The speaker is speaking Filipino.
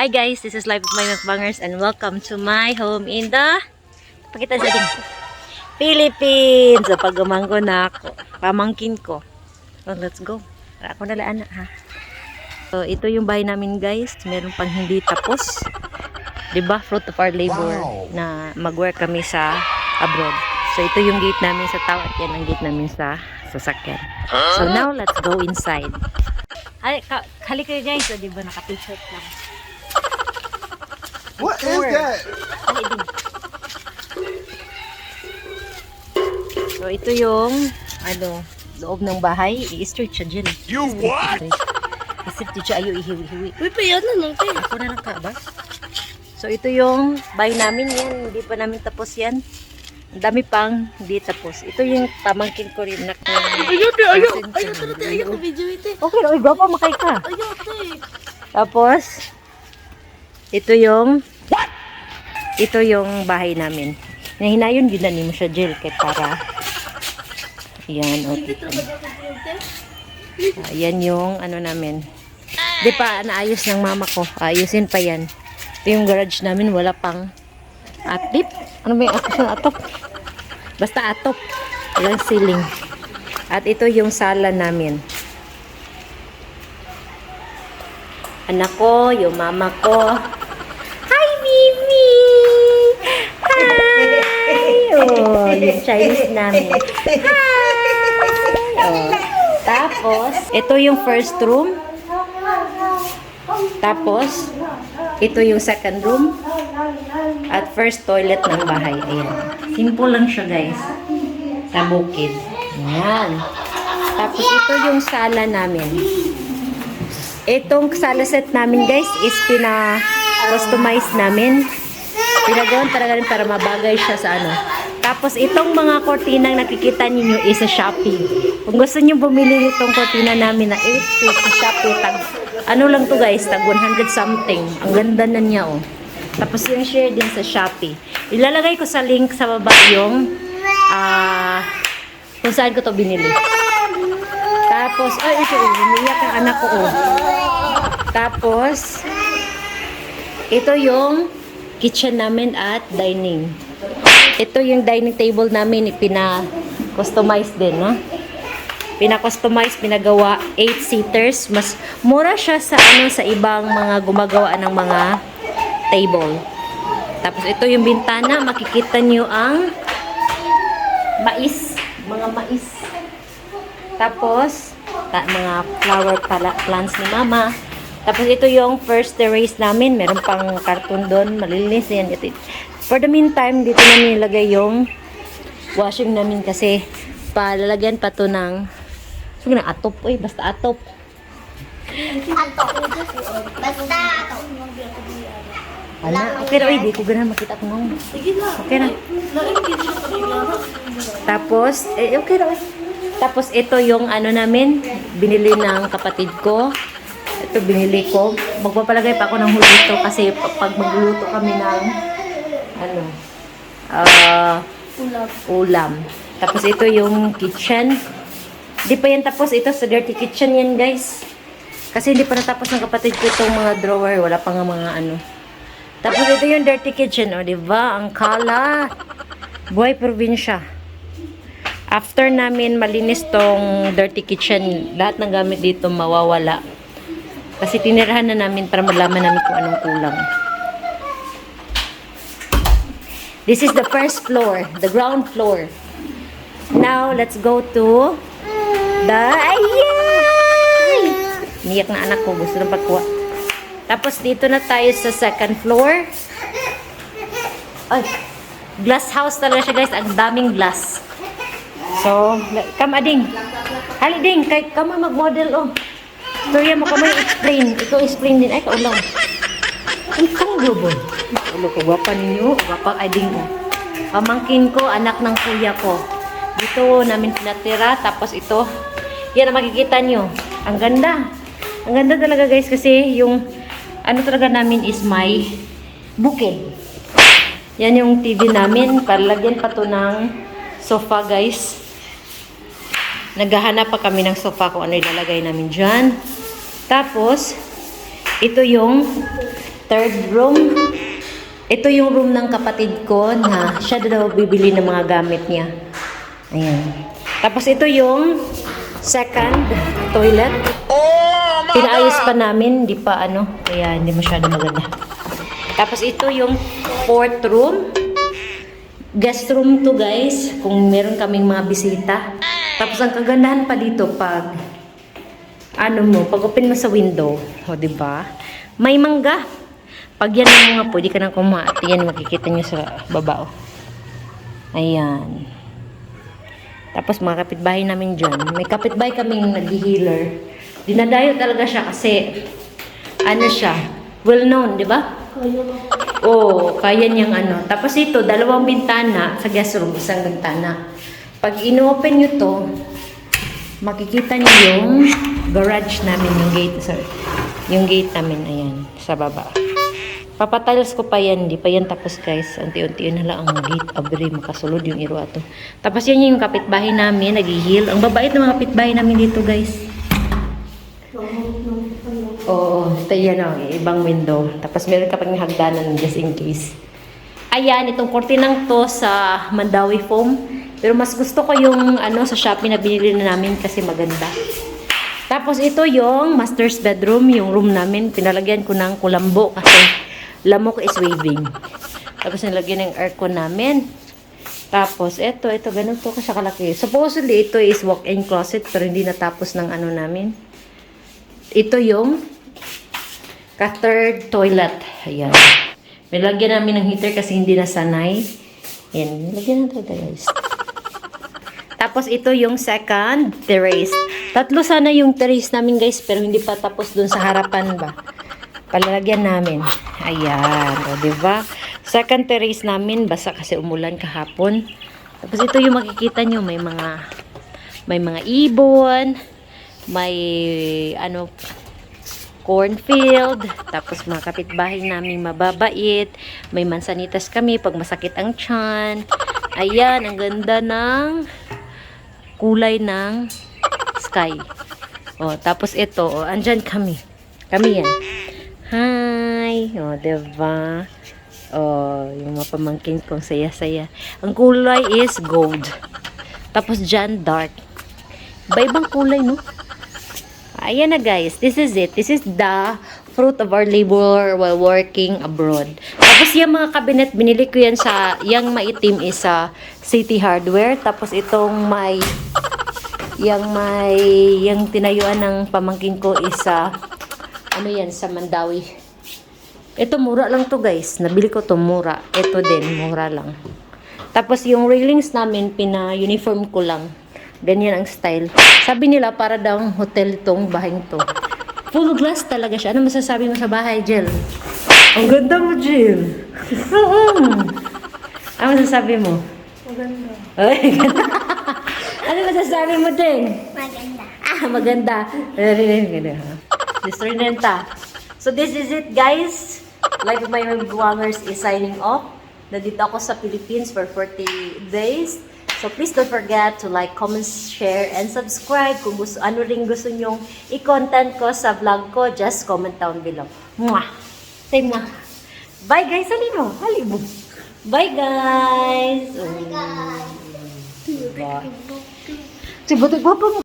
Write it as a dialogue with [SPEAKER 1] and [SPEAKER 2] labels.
[SPEAKER 1] Hi guys, this is Life of My Mukbangers and welcome to my home in the Pakita sa ating Philippines. So pagumang ko na ako, pamangkin ko. So let's go. Para ako nalaan na ha. So ito yung bahay namin guys. Meron pang hindi tapos. 'Di ba? Fruit of our labor na mag-work kami sa abroad. So ito yung gate namin sa tao at yan ang gate namin sa sasakyan. So now let's go inside. Ay, ka hali kayo guys, o, 'di ba naka-t-shirt lang.
[SPEAKER 2] What is that?
[SPEAKER 1] So ito yung ano, loob ng bahay, i-street siya dyan.
[SPEAKER 2] You what?
[SPEAKER 1] I-street siya ayo ihiwi-hiwi.
[SPEAKER 3] Uy, pa yan tayo.
[SPEAKER 1] Ako na lang ka ba? So ito yung bahay namin yan, hindi pa namin tapos yan. Ang dami pang hindi tapos. Ito yung pamangkin ko rin na
[SPEAKER 3] Ayaw, te, ayaw. Ayaw, tara, te, ayaw ko video ite.
[SPEAKER 1] Okay, oy, gwapa makay ka.
[SPEAKER 3] Ayaw, te.
[SPEAKER 1] Tapos, ito yung ito yung bahay namin. Nahinayon yun na mo siya jail kay para yan, okay. Ayan yung ano namin. Di pa naayos ng mama ko. Ayusin pa yan. Ito yung garage namin, wala pang atip. Ano ba yung atop? Basta atop. Walang ceiling. At ito yung sala namin. anak ko, yung mama ko. Hi, Mimi! Hi! Oh, yung Chinese namin. Hi! Oh. Tapos, ito yung first room. Tapos, ito yung second room. At first toilet ng bahay. Ayan. Simple lang siya, guys. Sa bukid. Ayan. Tapos, ito yung sala namin. Itong sala set namin guys is pina-customize namin. Pinagawan talaga rin para mabagay siya sa ano. Tapos itong mga kortinang nakikita ninyo is sa Shopee. Kung gusto niyo bumili nitong kortina namin na 8 feet sa Shopee, tag, ano lang to guys, tag 100 something. Ang ganda na niya oh. Tapos yung share din sa Shopee. Ilalagay ko sa link sa baba yung ah kung saan ko to binili. Tapos, ay, ito, umiyak ang anak ko, oh. Tapos, ito yung kitchen namin at dining. Ito yung dining table namin, pina-customize din, no? Pina-customize, pinagawa 8 seaters. Mas mura siya sa ano sa ibang mga gumagawa ng mga table. Tapos ito yung bintana, makikita niyo ang mais, mga mais. Tapos, ta- mga flower pala, plants ni mama. Tapos ito yung first terrace namin. Meron pang karton doon. Malinis yan. Ito, for the meantime, dito namin nilagay yung washing namin kasi palalagyan pa to ng sige na atop. Uy, basta atop.
[SPEAKER 3] Basta ato.
[SPEAKER 1] Ala, okay na. Uy, di ko ganun makita ko
[SPEAKER 3] na.
[SPEAKER 1] Okay na. Tapos, eh, okay na. uy. Tapos ito yung ano namin, binili ng kapatid ko. Ito binili ko. Magpapalagay pa ako ng hulito kasi pa- pag magluluto kami ng ano, ah,
[SPEAKER 3] Ulap.
[SPEAKER 1] ulam. Tapos ito yung kitchen. Di pa yan tapos. Ito sa dirty kitchen yan guys. Kasi hindi pa natapos ng kapatid ko itong mga drawer. Wala pa nga mga ano. Tapos ito yung dirty kitchen. O, di ba? Ang kala. Buhay probinsya. After namin malinis tong dirty kitchen, lahat ng gamit dito mawawala. Kasi tinirahan na namin para malaman namin kung anong kulang. This is the first floor, the ground floor. Now, let's go to the... Ayan! Niyak na anak ko, gusto na pagkuha. Tapos dito na tayo sa second floor. Ay, glass house talaga siya guys. Ang daming glass. So, come ading. Hali ding, kay kama mag-model oh. Storya mo kamo explain. Ikaw explain din. Ay, kaulaw. Ang tunglo boy. Ulo ko, gwapa ninyo. Gwapa ading oh. Pamangkin ko, anak ng kuya ko. Dito namin pinatira. Tapos ito, yan ang makikita nyo. Ang ganda. Ang ganda talaga guys kasi yung ano talaga namin is may bukid. Yan yung TV namin. Palagyan pa to ng sofa guys. Naghahanap pa kami ng sofa kung ano ilalagay namin dyan. Tapos, ito yung third room. Ito yung room ng kapatid ko na siya daw bibili ng mga gamit niya. Ayan. Tapos ito yung second toilet. Pinaayos pa namin, hindi pa ano, kaya hindi masyado maganda. Tapos ito yung fourth room. Guest room to guys, kung meron kaming mga bisita. Tapos ang kagandahan pa dito pag ano mo, pag open mo sa window, o di ba? May mangga. Pag yan mo nga, pwede ka nang kumati. Yan, makikita nyo sa baba. oh. Ayan. Tapos mga kapitbahay namin dyan. May kapitbahay kaming nag-healer. Dinadayo talaga siya kasi ano siya, well known, di ba? Oo, kaya niyang ano. Tapos ito, dalawang bintana sa guest room, isang bintana. Pag ino-open nyo to, makikita niyo yung garage namin, yung gate, sorry. Yung gate namin, ayan, sa baba. Papatiles ko pa yan, di pa yan tapos guys. Unti-unti na lang ang gate abri, makasulod yung iro ato. Tapos yan yung kapitbahay namin, nag-heal. Ang babait ng mga kapitbahay namin dito guys. Oo, ito yan o, ibang window. Tapos meron ka pang hagdanan just in case. Ayan, itong kortinang to sa Mandawi Foam. Pero mas gusto ko yung ano sa Shopee na binili na namin kasi maganda. Tapos ito yung master's bedroom, yung room namin. Pinalagyan ko ng kulambo kasi lamok is waving. Tapos nilagyan ng aircon namin. Tapos ito, ito, ganun to kasi kalaki. Supposedly ito is walk-in closet pero hindi natapos ng ano namin. Ito yung ka-third toilet. Ayan. Nilagyan namin ng heater kasi hindi nasanay. Ayan, nilagyan natin ito guys. Tapos ito yung second terrace. Tatlo sana yung terrace namin guys pero hindi pa tapos dun sa harapan ba. Palalagyan namin. Ayan, o diba? Second terrace namin basa kasi umulan kahapon. Tapos ito yung makikita nyo may mga may mga ibon, may ano cornfield, tapos mga kapitbahay namin mababait, may mansanitas kami pag masakit ang tiyan. Ayan, ang ganda ng kulay ng sky. Oh, tapos ito, oh, andyan kami. Kami yan. Hi! O, oh, diba? Oh, yung mga pamangkin kong saya-saya. Ang kulay is gold. Tapos dyan, dark. Iba-ibang kulay, no? Ayan na guys, this is it. This is the fruit of our labor while working abroad. Tapos yung mga cabinet, binili ko yan sa, yung maitim is sa City Hardware. Tapos itong may, yung may, yung tinayuan ng pamangkin ko is sa, ano yan, sa Mandawi. Ito, mura lang to guys. Nabili ko to mura. Ito din, mura lang. Tapos yung railings namin, pina-uniform ko lang. Ganyan ang style. Sabi nila, para daw hotel tong bahay to. Full glass talaga siya. Ano masasabi mo sa bahay, Jill? Ang ganda mo, Jill. Oo. Ano masasabi mo?
[SPEAKER 3] Maganda.
[SPEAKER 1] Ay, ganda. ano masasabi mo din?
[SPEAKER 3] Maganda.
[SPEAKER 1] Ah, maganda. Ganda. Mr. Nenta. So this is it, guys. Life of my vloggers is signing off. Nandito ako sa Philippines for 40 days. So please don't forget to like, comment, share, and subscribe. Kung gusto, ano rin gusto nyong i-content ko sa vlog ko, just comment down below. Mwah! Say mwah! Bye guys! Halin mo! Halin mo! Bye guys! Bye guys! Diba? Sibutik mo pa mo.